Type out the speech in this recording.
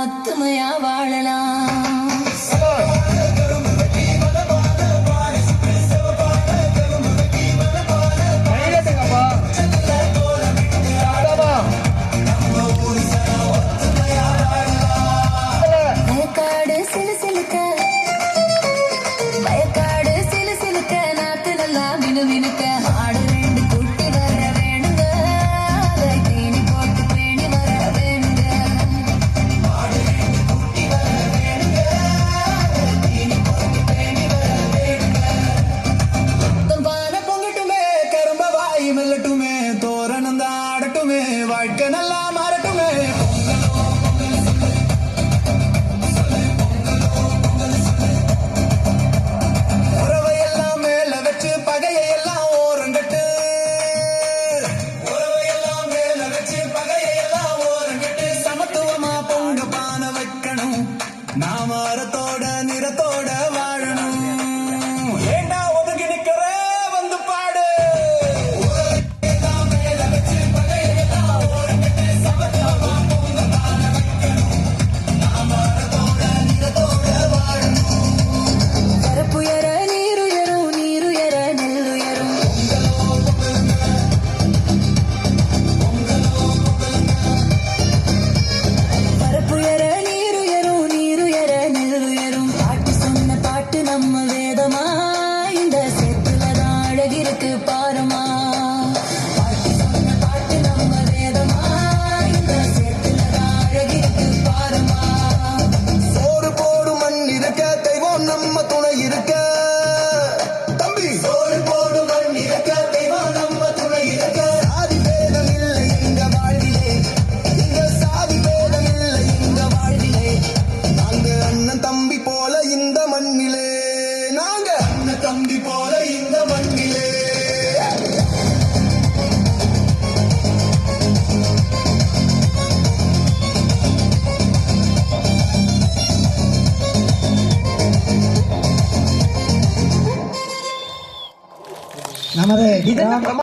ஒத்துமையா வாழலாம். கையெழுத்துங்கப்பா தாத்தா. வயக்காடு சிலு சிலுக்க வாழ்க்கை நல்லா மாறட்டுமே. நம்ம துணை இருக்க. தம்பி. சோறு போடும் கண் இருக்க. தெய்வம் நம்ம துணை இருக்க. சாதி பேதம் இல்லை எங்க வாழ்விலே. இங்க சாதி பேதம் இல்லை எங்க வாழ்விலே. நாங்க அண்ணன் தம்பி போல இந்த மண்ணிலே. நாங்க அண்ணன் தம்பி போல இந்த மண்ணிலே. 生で。